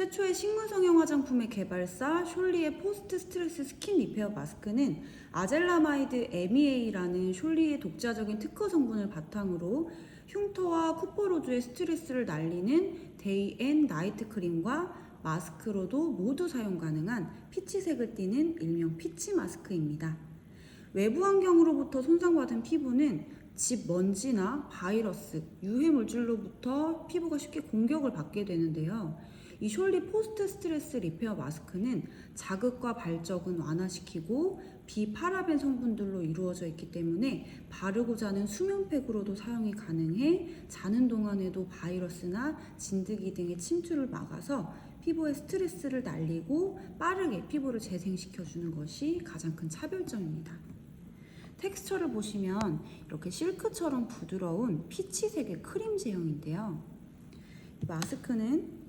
최초의 식물 성형 화장품의 개발사 숄리의 포스트 스트레스 스킨 리페어 마스크는 아젤라마이드 MEA라는 숄리의 독자적인 특허 성분을 바탕으로 흉터와 쿠퍼로즈의 스트레스를 날리는 데이 앤 나이트 크림과 마스크로도 모두 사용 가능한 피치색을 띠는 일명 피치 마스크입니다. 외부 환경으로부터 손상받은 피부는 집 먼지나 바이러스, 유해 물질로부터 피부가 쉽게 공격을 받게 되는데요. 이 숄리 포스트 스트레스 리페어 마스크는 자극과 발적은 완화시키고 비파라벤 성분들로 이루어져 있기 때문에 바르고 자는 수면팩으로도 사용이 가능해 자는 동안에도 바이러스나 진드기 등의 침투를 막아서 피부의 스트레스를 날리고 빠르게 피부를 재생시켜주는 것이 가장 큰 차별점입니다. 텍스처를 보시면 이렇게 실크처럼 부드러운 피치색의 크림 제형인데요. 이 마스크는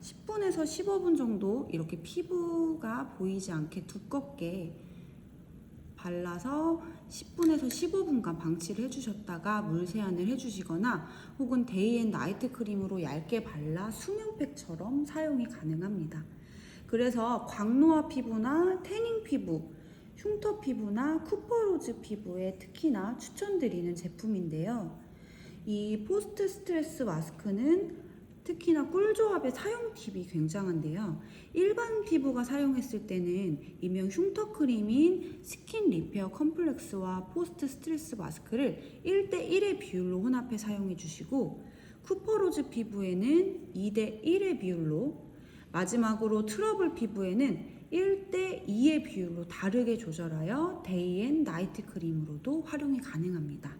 10분에서 15분 정도 이렇게 피부가 보이지 않게 두껍게 발라서 10분에서 15분간 방치를 해주셨다가 물 세안을 해주시거나 혹은 데이 앤 나이트 크림으로 얇게 발라 수면팩처럼 사용이 가능합니다. 그래서 광노화 피부나 태닝 피부, 흉터 피부나 쿠퍼로즈 피부에 특히나 추천드리는 제품인데요. 이 포스트 스트레스 마스크는 특히나 꿀조합의 사용 팁이 굉장한데요. 일반 피부가 사용했을 때는 이명 흉터 크림인 스킨 리페어 컴플렉스와 포스트 스트레스 마스크를 1대1의 비율로 혼합해 사용해 주시고 쿠퍼로즈 피부에는 2대1의 비율로 마지막으로 트러블 피부에는 1대 2의 비율로 다르게 조절하여 데이 앤 나이트 크림으로도 활용이 가능합니다.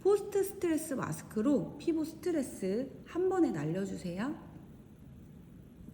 포스트 스트레스 마스크로 피부 스트레스 한 번에 날려주세요.